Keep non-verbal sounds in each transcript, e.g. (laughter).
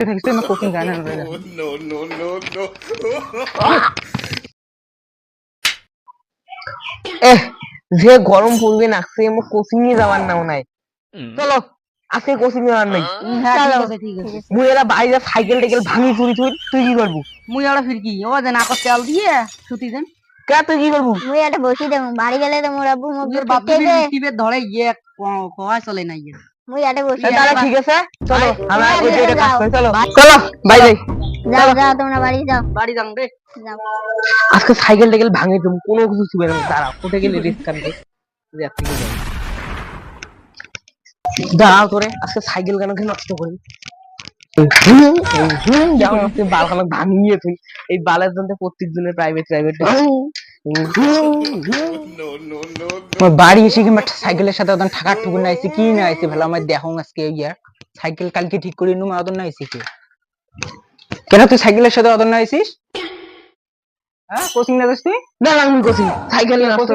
থাকিছে মই কোচিং জানা নাযায় no, no, no, no. এ যে গরম পড়বে না সে মোক কোচিং এ যাওয়ার নাও নাই চলো আজকে কোচিং যাওয়ার নাই ঠিক চলো। আছে ঠিক আছে মুই এরা বাইরে সাইকেল টাইকেল ভাঙি চুরি চুরি তুই কি করব মুই আড়া ফিরকি ও দেন আকর তেল দিয়ে সুতি দেন কে তুই কি করব মুই একটা বসি দেব বাড়ি গেলে তো মোর আব্বু মুই বাপ ধরে ইয়ে কয় চলে না ইয়ে মুই একটা বসি তাহলে ঠিক আছে চলো আমরা ওই যে কাজ করি চলো। চলো বাইরে যাও যাও তোমরা বাড়ি যাও। বাড়ি যাং রে। আজকে সাইকেল টাইকেল ভাঙে তুমি কোনো কিছু ছুবে না। দাঁড়া কোটে গেলে রিস্ক আনবে যে আপনি দাঁড়াও তোরে আজকে সাইকেল কেন কি নষ্ট করি? ভাঙিয়ে তুই এই বালের জন্য প্রত্যেক দিনের প্রাইভেট প্রাইভেট বাড়ি এসে কিংবা সাইকেলের সাথে ওদের ঠাকার ঠুকুর না আইছে কি না আইছে ভালো? আমার দেখো আজকে ইয়া সাইকেল কালকে ঠিক করে নু ওদের না আইছে কি? কেন তুই সাইকেলের সাথে ওদের না আইছিস হ্যাঁ কোচিং না যাস তুই? না না আমি কোচিং সাইকেল নষ্ট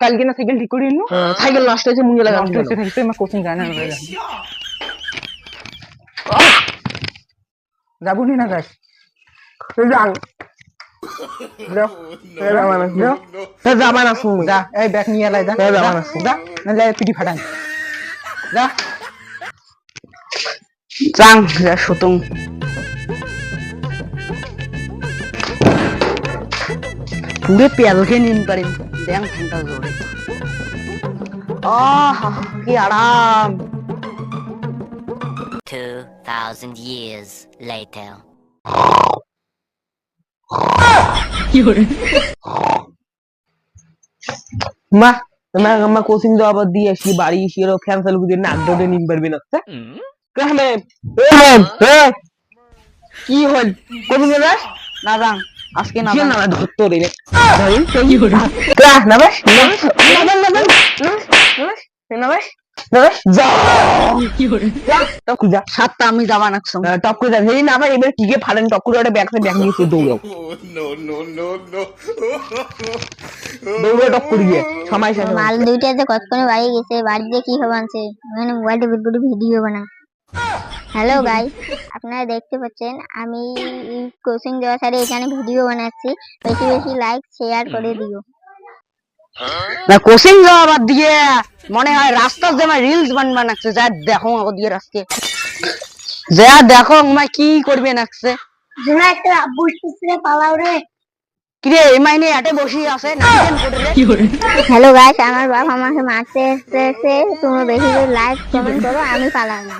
কালকে না সাইকেল ঠিক করে নু সাইকেল নষ্ট লাগা থাকিস আমার কোচিং জানা না যাব নি যাস। শুন যা এই ব্যাগ নিয়ে এলাই যা হ্যাঁ, যা যাবা না। যা না যাই পিটি ফাটান যা চাং সুতং পুরে পেলকে নিন ঘণ্টা জোরে আহ কি আরাম 2,000 years later. মা কেমন কি হল কোচিং এ না যাং আজকে না কি না ধরতো রে। কি হল ক্লা না বাস না না না না আমি কি হবে মোবাইলটা ভিডিও হ্যালো গাইস আপনারা দেখতে পাচ্ছেন আমি কোচিং দেওয়া এখানে ভিডিও বানাচ্ছি বেশি বেশি লাইক শেয়ার করে দিও কোচিং দিয়ে। মনে হয় রাস্তার যে রিলস বানবা নাকছে যা দেখো আগো দিয়ে রাস্তে যা দেখো মা কি করবে নাকছে। তোমরা একটা আব্বু স্কুলে পালাও রে। কিরে এই মাইনে আটে বসি আছে? হ্যালো গাইস আমার বাপ আমাকে মারতে এসেছে। তোমরা বেশি করে লাইক কমেন্ট করো আমি পালাম না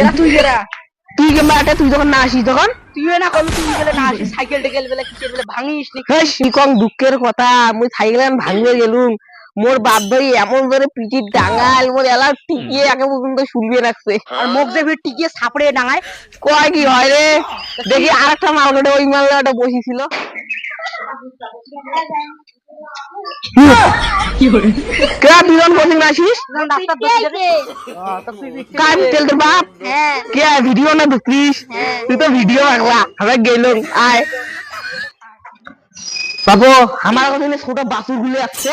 এরা তুই এরা। তুই কিংবা একটা তুই যখন না আসিস তখন? তুই না কবি তুই গেলে না আসিস। (laughs) সাইকেল টেকেল বেলা কিছু বেলা ভাঙিস নি। শিকং দুঃখের কথা? মুই সাইকেল ভাঙবে গেলুম। মোর বাপ ভাই এমন করে পিটির ডাঙাল মোর এলা টিকিয়ে একে পর্যন্ত শুনবে রাখছে আর মুখ যে টিকিয়ে সাপড়ে ডাঙায়। কয় কি হয় রে? দেখি আর একটা মালটা ওই মামলাটা বসেছিল। কে দুজন কোচিং আসিস? কার তেল তোর বাপ? ভিডিও না ঢুকিস তুই তো ভিডিও বাংলা আমরা আয়। বাবু আমার কথা ছোট বাসুরগুলো আসছে।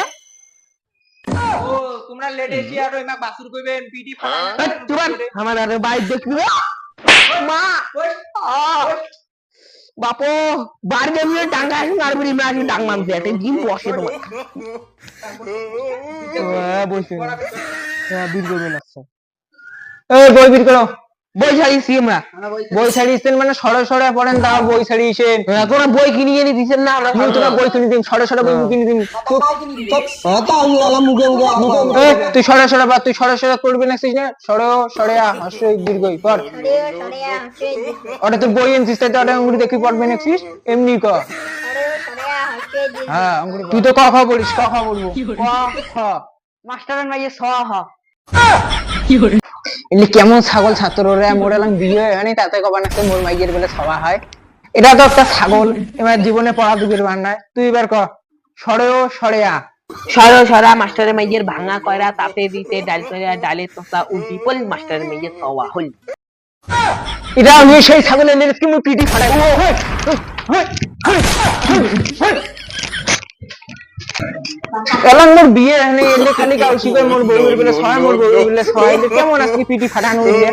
ও তোমরা লেট এসে আর ওই মা বাসুর কইবেন পিটি এই, আমার আরে বাইক দেখবি মা! বাপো বাড়ি বেরিয়ে ডাঙ্গা আসুন আর রে, আসুন ডাং মাংস একটা জিম বসে তোমার। হ্যাঁ বসে হ্যাঁ বীর করবেন আচ্ছা। এই বই বীর করো। বই ছাড়িয়েছি আমরা। বই ছাড়িয়েছেন মানে সরে সরে পড়েন তাও বই ছাড়িয়েছেন। হ্যাঁ, তোরা বই কিনে এনে দিচ্ছেন না আমরা তোরা বই কিনে দিন সরে সরে বই কিনে দিন। তুই সরে সরে বা তুই সরে সরে করবি না না সরে সরে হাসই দীর্ঘই পর সরে ওটা তুই বই এনছিস তাই তো ওটা আঙ্গুরি দেখি পড়বে নাকছিস এমনি কর হচ্ছে হ্যাঁ তুই তো ক খ বলিস ক খ বলব। ক মাস্টারের মাইয়ে স হ। এলি কেমন ছাগল ছাত্র রে মোর এলাম বিয়ে হয়নি তাতে কবা নাকছে মোর মাইয়ের বলে সবা হয়। এটা তো একটা ছাগল এবার জীবনে পড়া দুগের নাই তুই এবার ক সরেও সরে আ সরো সরা মাস্টারের মেয়ের ভাঙা কয়রা তাতে দিতে ডাল কয়রা ডালে তোতা উল্টি পল মাস্টারের মেয়ের সওয়া হল। এটা আমি সেই ছাগলের কি মুই পিটি ফাটাই এলাং মোর বিয়ে হেনে এলে খালি কাউসি কই মোর বউ বলে সহায় মোর বউ বলে সহায় কেমন আজকে পিটি ফাটানো হইলে